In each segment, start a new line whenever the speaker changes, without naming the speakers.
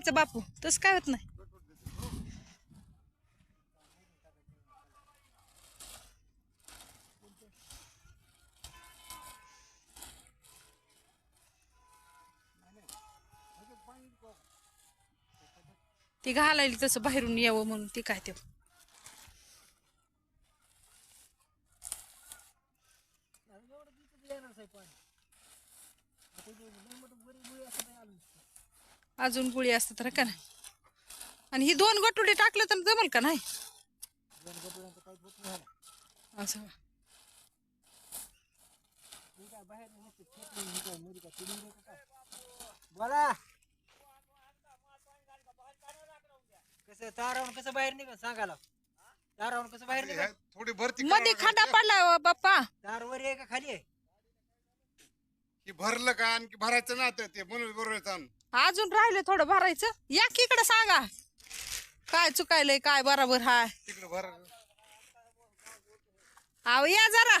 टाकायचं बापू तसं काय होत नाही. ती घालायली तसं बाहेरून यावं म्हणून ती काय ते. अजून गुळी असतं तर का नाही. आणि ही दोन गटुडे टाकलं तर जमल का नाही? असं का?
बोला. कसं तारावून कसं बाहेर निघ सांगायला? तारावून कसं बाहेर निघ
थोडी भरती
मध्ये खड्डा पडला हो बाप्पा.
तार वर आहे का खाली आहे?
की भरलं का आणखी भरायचं ना आता ते म्हणून बरोबर
अजून राहिलं थोडं भरायचं. या की इकडं सांगा. काय चुकायलंय काय बरोबर हाय? आव या जरा.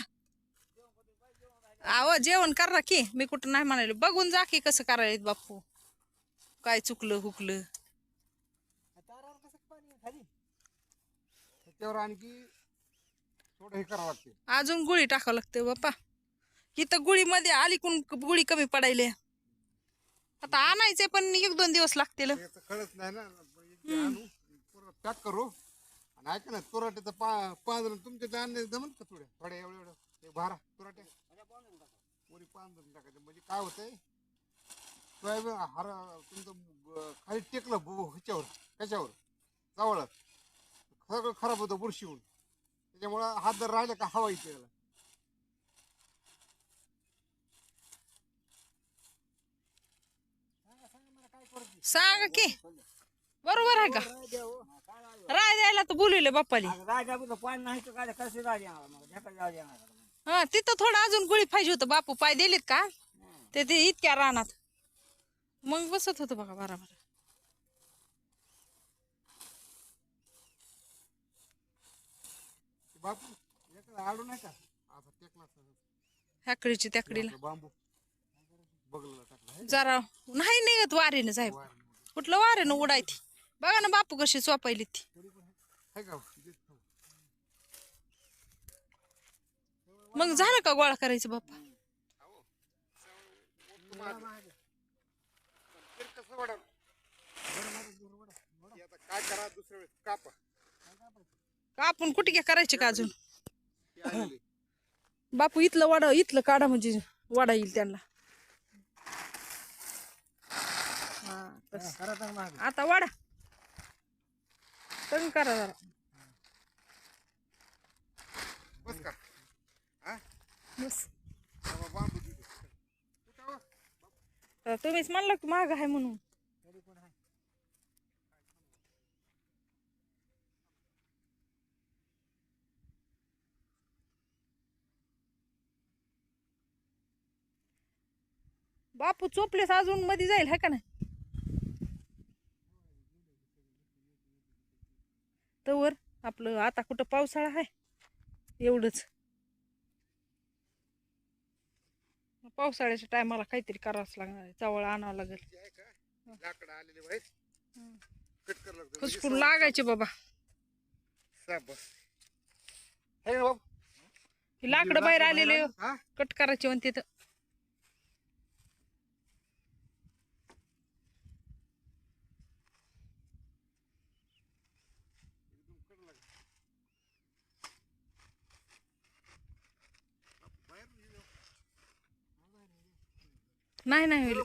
आव जेवण करा की. मी कुठं नाही म्हणाले. बघून जा की कसं करायला बापू काय चुकलं हुकलं.
हे
अजून गुळी टाकावं लागते बाप्पा. इथं गुळीमध्ये आलीकून गुळी कमी पडायले. आता आणायचे पण एक दोन दिवस लागतील.
याचं कळत नाही ना आणू. परत पॅक करू. आणि ऐका ना तुराट्याचं पा पांजरण तुमच्या ते आणले जमत का थोड्या थोड्या एवढं एवढं ते भारा तुराट्या वरी पांजरण टाकायचं. म्हणजे काय होतंय? सोयाबीन हार तुमचं ब- खाली टेकलं ब- ह्याच्यावर कशावर चावळ सगळं खराब होतं बुरशी होऊन. त्याच्यामुळं हात जर राहिला का हवा येते त्याला
सांग की. बरोबर आहे का? राय द्यायला तर बोलवले बाप्पाली.
राजा पाणी नाही तर काय कसं राजा
हा तिथं थोडं अजून गुळी पाहिजे होतं. बापू पाय दिलेत का? ते ते इतक्या रानात. मग बसत होतं बघा बरोबर
बापू आडू नाही का? आता
त्याकडीला
बांबू.
जरा नाही निघत वारीनं साहेब कुठलं वारीनं उडायती बघा ना बापू कशी सोपायली ती.
का
मग झालं का गोळा करायचं बाप्पा?
कसं वाढव आता काय करा दुसऱ्या वेळेस कापा
का आपण कुठे करायचे का अजून. बापू इथलं वाडा इथलं काढा म्हणजे वाडा येईल त्यांना हा, तसं. आता वाडा तंग करा जरा.
बस हा? हो?
तर तुम्हीच म्हणलं की महाग आहे म्हणून.
तरी कोण आहे?
बापू चोपलेस अजून मध्ये जाईल है का नाही? तवर आपलं आता कुठं पावसाळा आहे? एवढंच. पावसाळ्याच्या टायमाला काहीतरी करावंच लागणार आहे. चावळ आणावं लागेल. खुसकून लागायचे बाबा? ही लाकडं बाहेर आलेले कट करायचे म्हणते तर. नाही नाही होईल.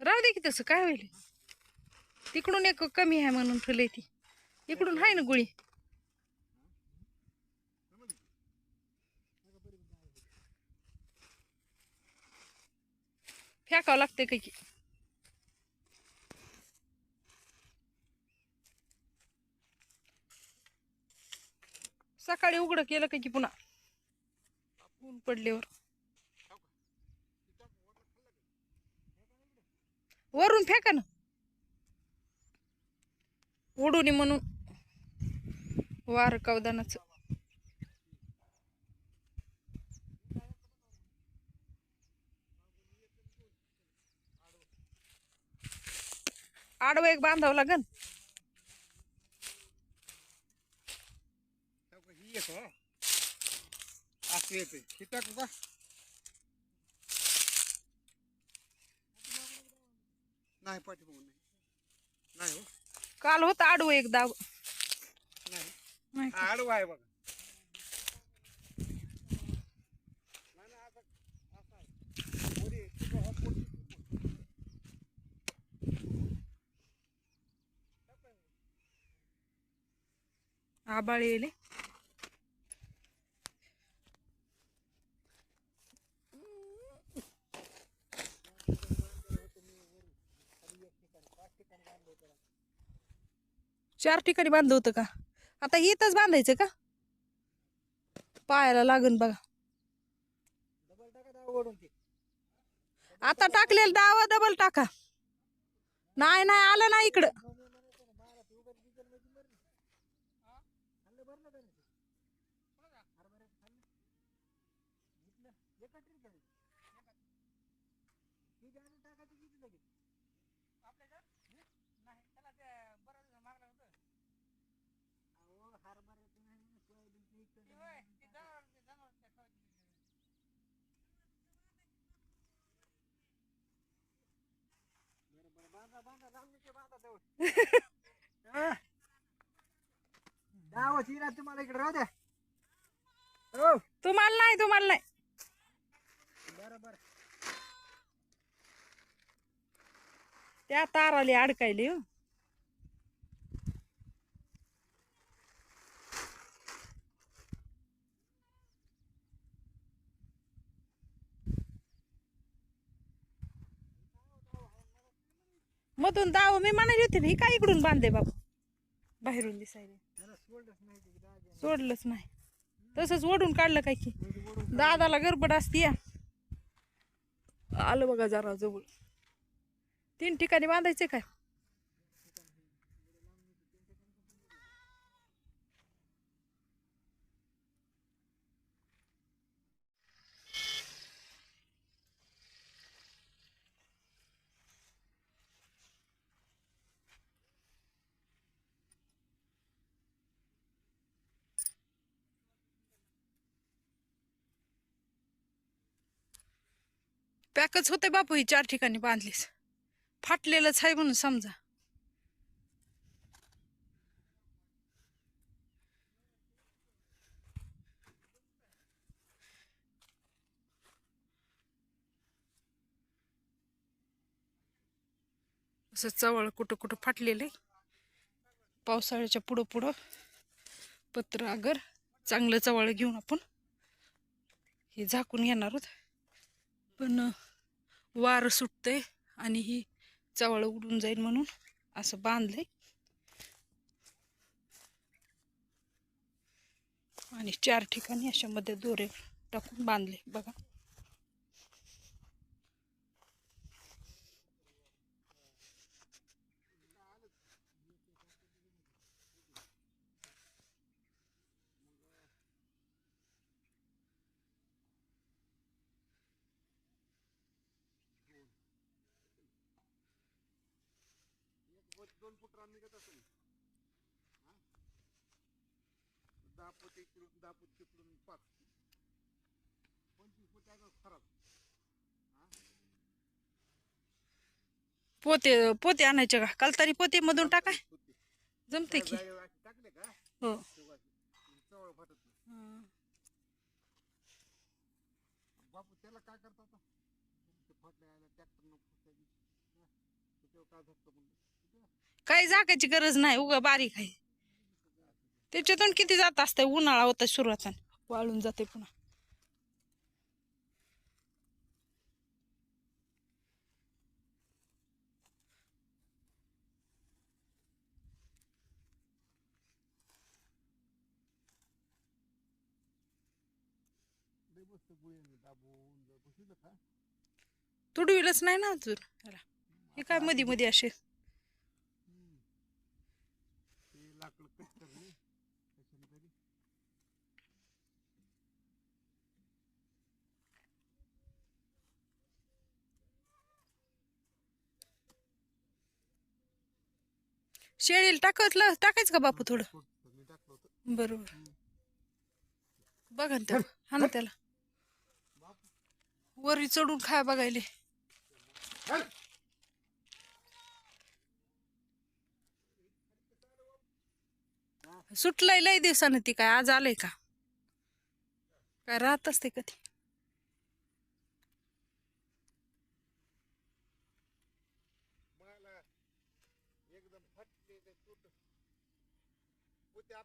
राहू दे की तसं काय होईल? तिकडून एक कमी आहे म्हणून ठेवलंय ती. इकडून आहे ना गुळी. फेकावं लागते काही की? सकाळी उघडं केलं काही की पुन्हा? ऊन पडल्यावर. वरून फेका ना. उडून म्हणून. वार कवदानाच. आडवं एक बांधावं लागन.
ही येतो हा. असं येते हे का? नाही बघून नाही नाही हो.
काल होतं आडवं एक दाव
नाही.
नाही का?
आडवा आहे बघा. नाही, नाही, आता असं आहे. वरी, तिथं हा पोट-
आबाळ येले चार ठिकाणी बांधलं होतं का? आता इथंच बांधायचं का? पायाला लागून बघा. आता टाकलेलं डावा डबल टाका. नाही नाही आलं ना इकडं.
तुम्हाला इकडे राहू द्या. हो.
तुम्हाला नाही तुम्हाला नाही.
बरं बरं.
त्या ताराली अडकायली हो. मधून दाव मी म्हणाली होती ना ही काय इकडून बांधे बाबा? बाहेरून दिसायला.
सोडलंच नाही.
सोडलंच नाही तसंच ओढून काढलं काय की. दादाला गडबड असती या. आलं बघा जरा जवळ. तीन ठिकाणी बांधायचे काय? पॅकच होते बापू ही चार ठिकाणी बांधलीस. फाटलेलंच आहे म्हणून समजा. असं चवळ कुठं कुठं फाटलेलं आहे पावसाळ्याच्या पुढं पुढं पत्र आगर चांगलं चवळ घेऊन आपण हे झाकून घेणार आहोत. पण अं, वारं सुटतंय आणि ही चवळ उडून जाईल म्हणून असं बांधलंय. आणि चार ठिकाणी अशामध्ये दोरे टाकून बांधले बघा.
दोन फूट रान निघत असेल. हा? दहा फूट इकडून दहा फूट तिकडून पाच. पंचवीस फूट आहे खराब?
पोते पोते आणायचे का? कालतानी पोते मधून टाकाय. जमते की?
टाकले का?
हो
तेव्हा चवळ फाटत नाही
हं.
बापू त्याला काय करता आता ते फाटले आले ट्रॅक्टर नको त्याच्यावर काय धक्का म्हणलं
काही झाकायची गरज नाही उगा बारीक आहे. त्याच्यातून किती जात असते उन्हाळा होता सुरुवात वाळून जाते पुन्हा. तुडविलंच नाही ना अजून. हे काय मध्ये मध्ये असे
ते लाकड कट करणे कशाने तरी
शेळीला टाकतलं टाकायचं का बापू थोडं?
मी टाकलं होतं
बरोबर. बघा ना त्याला हा ना त्याला. वरी चढून खाय बघायले.
सुटलाय
सुटलंय लय दिवसानं ती काय आज आलंय का? काय राहत असते कधी.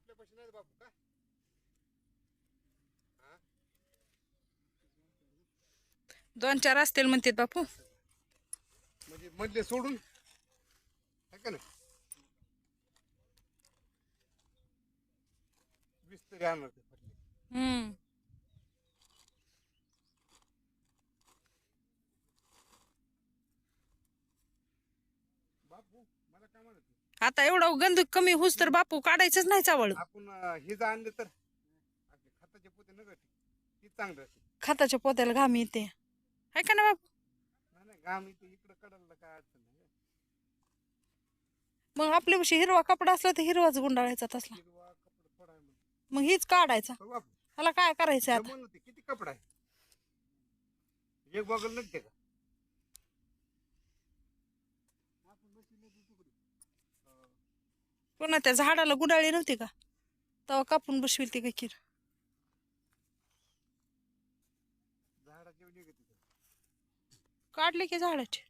आपल्यापाशी नाही बापू का?
दोन चार असतील म्हणतात बापू.
म्हणजे मधले सोडून? का नाही? वीस तरी आणणार ते
हम्म
बापू मला काय म्हणत होते?
आता एवढं गंध कमी होस तर बापू काढायचंच नाही चावळ.
आपण हे जर आणले तर आपले खताचे पोते न गट ती चांगलं असते
खताच्या पोत्याला घाम येते. आहे का ना बापू?
नाही नाही घाम इथे इकडं कडायला काय अडचण नाही.
मग आपल्यापाशी हिरवा कपडा असला तर हिरवाच गुंडाळायचा तसला.
हिरवा कपडा थोडा आहे
मग हीच काढायचा.
हो बापू.
ह्याला काय करायचं आता?
किती कपडा आहे? एक बॉगल नसते का
पुन्हा त्या झाडाला गुडाळी नव्हती का? तेव्हा कापून बसविल ती किर काढले की झाडाचे.